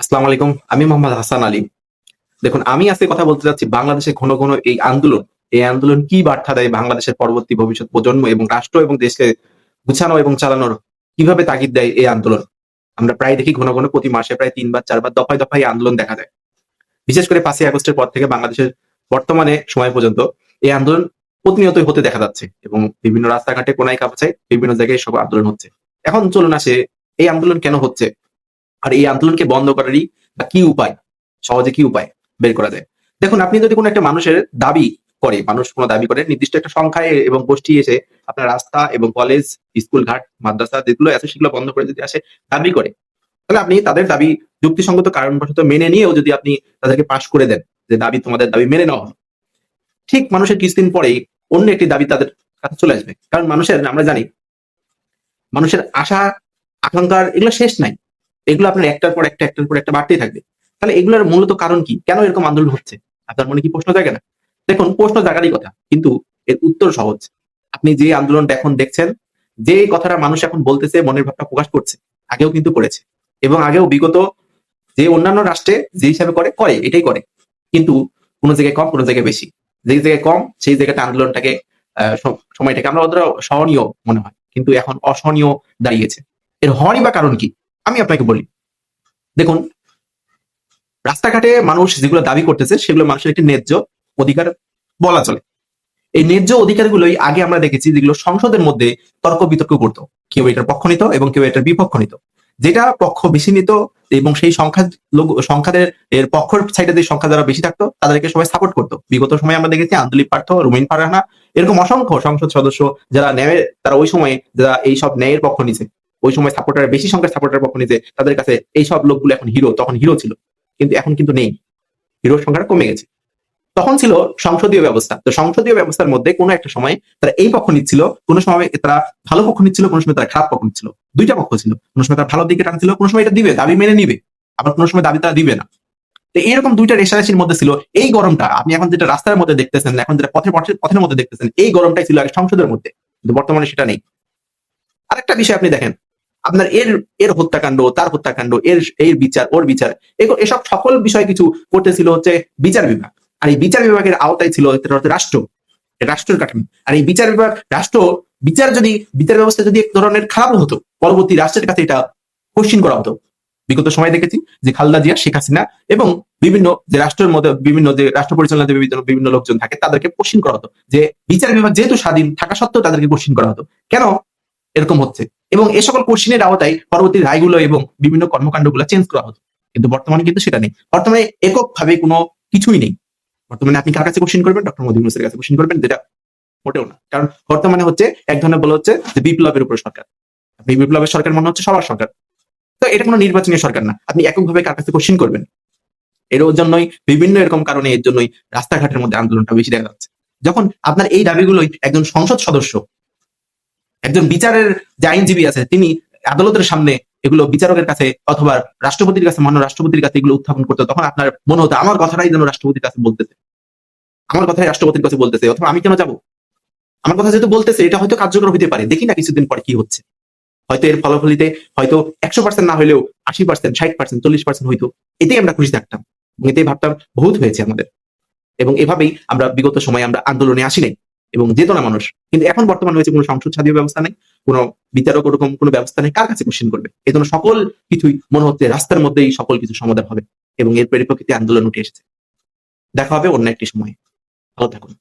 আসসালামু আলাইকুম, আমি মোহাম্মদ হাসান আলী। দেখুন, আমি আজকে কথা বলতে যাচ্ছি বাংলাদেশে ঘন ঘন এই আন্দোলন। এই আন্দোলন কি বার্তা দেয় বাংলাদেশের পরবর্তী ভবিষ্যৎ প্রজন্ম এবং রাষ্ট্র এবং দেশকে গুছানো এবং চালানোর? কীভাবে তাগিদ দেয় এই আন্দোলন? আমরা প্রায় দেখি ঘন ঘন প্রতি মাসে প্রায় তিনবার, চারবার, দফায় দফায় আন্দোলন দেখা যায়। বিশেষ করে পাঁচই আগস্টের পর থেকে বাংলাদেশের বর্তমানে সময় পর্যন্ত এই আন্দোলন প্রতিনিয়তই হতে দেখা যাচ্ছে এবং বিভিন্ন রাস্তাঘাটে কোনায় কাপাচায় বিভিন্ন জায়গায় সব আন্দোলন হচ্ছে। এখন চলুন আসে, এই আন্দোলন কেন হচ্ছে? আর এই আন্দোলনকে বন্ধ করারই বা কি উপায়? সহজে কি উপায় বের করা যায়? দেখুন, আপনি যদি কোনো একটা মানুষের দাবি করে, মানুষ কোনো দাবি করে, নির্দিষ্ট একটা সংখ্যায় এবং গোষ্ঠী এসে আপনার রাস্তা এবং কলেজ স্কুল ঘাট, মাদ্রাসা যেগুলো আছে সেগুলো বন্ধ করে যদি আসে, দাবি করে, তাহলে আপনি তাদের দাবি যুক্তিসঙ্গত, কারণবশত মেনে নিয়েও যদি আপনি তাদেরকে পাশ করে দেন, যে দাবি তোমাদের দাবি মেনে নেওয়া ঠিক মানুষের কিছুদিন পরেই অন্য একটি দাবি তাদের কাছে চলে আসবে। কারণ মানুষের, আমরা জানি, মানুষের আশা, আকাঙ্ক্ষার এগুলো শেষ নাই। এগুলো আপনার একটার পর একটা, একটার পর একটা বাড়তেই থাকবে। তাহলে এগুলোর মূলত কারণ কি? কেন এরকম আন্দোলন হচ্ছে? আপনার মনে কি প্রশ্ন জাগে না? দেখুন, প্রশ্ন জাগারই কথা, কিন্তু এর উত্তর সহজ। আপনি যে আন্দোলনটা এখন দেখছেন, যে কথাটা মানুষ এখন বলতেছে, মনের ভাবটা প্রকাশ করছে, আগেও কিন্তু করেছে। এবং আগেও বিগত যে অন্যান্য রাষ্ট্রে যে হিসাবে করে করে, এটাই করে। কিন্তু কোনো জায়গায় কম, কোনো জায়গায় বেশি। যে জায়গায় কম, সেই জায়গাতে আন্দোলনটাকে সময়টাকে আমরা অতটা সহনীয় মনে হয়। কিন্তু এখন অসহনীয় দাঁড়িয়েছে। এর হওয়ারই বা কারণ কি? আমি আপনাকে বলি, দেখুন, রাস্তাঘাটে মানুষ যেগুলো দাবি করতেছে, সেগুলো মানুষের একটি ন্যায্য অধিকার বলা চলে। এই ন্যায্য অধিকারগুলোই আগে আমরা দেখেছি যেগুলো সংসদের মধ্যে তর্ক বিতর্ক করতো। কেউ এটার পক্ষ নিত এবং কেউ এটার বিপক্ষ নিত। যেটা পক্ষ বেশি নিত এবং সেই সংখ্যা লোক, সংখ্যাদের, এর পক্ষের সাইডে যে সংখ্যা যারা বেশি থাকতো, তাদেরকে সবাই সাপোর্ট করতো। বিগত সময় আমরা দেখেছি আন্দোলিক পার্থ, রুমিন ফারহানা, এরকম অসংখ্য সংসদ সদস্য যারা ন্যায়ের, তারা ওই সময়ে যারা এই সব ন্যায়ের পক্ষ নিছে ওই সময় সাপোর্টার বেশি সংখ্যার সাপোর্টার পক্ষ নিছে তাদের কাছে এই সব লোকগুলো এখন হিরো তখন হিরো ছিল। কিন্তু এখন কিন্তু নেই। হিরোর সংখ্যাটা কমে গেছে। তখন ছিল সংসদীয় ব্যবস্থা। তো সংসদীয় ব্যবস্থার মধ্যে কোনো একটা সময় তারা এই পক্ষ নিচ্ছিল, কোনো সময় তারা ভালো পক্ষ নিচ্ছিল, কোনো সময় তারা খারাপ পক্ষ নিচ্ছিল। দুইটা পক্ষ ছিল। কোনো সময় তারা ভালো দিকে টানছিল কোনো সময় এটা দিবে, দাবি মেনে নিবে। আবার কোনো সময় দাবি তারা দিবে না। তো এরকম দুইটা রেশারেশির মধ্যে ছিল এই গরমটা। আপনি এখন যেটা রাস্তার মধ্যে দেখতেছেন, এখন যেটা পথে- পথের মধ্যে দেখতেছেন, এই গরমটাই ছিল আগে সংসদের মধ্যে। কিন্তু বর্তমানে সেটা নেই। আরেকটা বিষয় আপনি দেখেন। আপনার এর এর হত্যাকাণ্ড, তার হত্যাকাণ্ড, এর এর বিচার, ওর বিচার এসব সকল বিষয় কিছু করতেছিল হচ্ছে বিচার বিভাগ। আর এই বিচার বিভাগের আওতায় ছিল রাষ্ট্র, রাষ্ট্রের কাঠামো। আর এই বিচার বিভাগ, রাষ্ট্র, বিচার যদি, বিচার ব্যবস্থা যদি এক ধরনের খারাপ হতো, পরবর্তী রাষ্ট্রের কাছে এটা কোশ্চিন করা হতো। বিগত সময় দেখেছি যে খালদা জিয়া, শেখ হাসিনা এবং বিভিন্ন যে রাষ্ট্রের মধ্যে বিভিন্ন যে রাষ্ট্র পরিচালনাতে বিভিন্ন বিভিন্ন লোকজন থাকে, তাদেরকে কোশ্চিন করা হতো। যে বিচার বিভাগ যেহেতু স্বাধীন থাকা সত্ত্বেও তাদেরকে কোশ্চিন করা হতো। কেন এরকম হচ্ছে? এবং এ সকল কোশ্চিনের আওতায় পরবর্তী রায়গুলো এবং বিভিন্ন কর্মকাণ্ডগুলো চেঞ্জ করা হতো। কিন্তু বর্তমানে কিন্তু সেটা নেই। বর্তমানে এককভাবে কোনো কিছুই নেই। বর্তমানে আপনি কার কাছে কোশ্চিন করবেন? ডক্টর মোদী ইউনুসের কাছে কোশ্চিন করবেন, যেটা মোটেও না। কারণ বর্তমানে হচ্ছে এক ধরনের বলা হচ্ছে যে বিপ্লবের উপর সরকার। আপনি বিপ্লবের সরকার মনে হচ্ছে সবার সরকার। তো এটা কোনো নির্বাচনী সরকার না। আপনি এককভাবে কার কাছে কোশ্চিন করবেন? এর জন্যই, বিভিন্ন এরকম কারণে, এর জন্যই রাস্তাঘাটের মধ্যে আন্দোলনটা বেশি দেখা যাচ্ছে। যখন আপনার এই দাবিগুলোই একজন সংসদ সদস্য একজন বিচারের যে আইনজীবী আছে, তিনি আদালতের সামনে এগুলো বিচারকের কাছে অথবা রাষ্ট্রপতির কাছে মান্য রাষ্ট্রপতির কাছে এগুলো উত্থাপন করতে তখন আপনার মনে হতো, আমার কথাটাই যেন রাষ্ট্রপতির কাছে বলতেছে। আমার কথাই রাষ্ট্রপতির কাছে বলতেছে, অথবা আমি কেন যাব? আমার কথা যেহেতু বলতেছে, এটা হয়তো কার্যকর হতে পারে। দেখি না কিছুদিন পরে কি হচ্ছে। হয়তো এর ফলাফলিতে হয়তো একশো পার্সেন্ট না হলেও আশি পার্সেন্ট ষাট পার্সেন্ট চল্লিশ পার্সেন্ট হইতো। এতেই আমরা খুশি থাকতাম। এতেই ভাবতাম বহুত হয়েছে আমাদের। এবং এভাবেই আমরা বিগত সময়ে আমরা আন্দোলনে আসি নাই। এবং যেত না মানুষ। কিন্তু এখন বর্তমান হয়েছে কোনো সংসদ স্বাধীন ব্যবস্থা নেই, কোনো বিচারক ওরকম কোনো ব্যবস্থা নেই, কার কাছে কোশ্চেন করবে? এই জন্য সকল কিছুই মনে হচ্ছে রাস্তার মধ্যেই সকল কিছু সমাধান হবে এবং এর পরিপ্রেক্ষিতে আন্দোলন উঠে এসেছে। দেখা হবে অন্য একটি সময়ে। ভালো থাকুন।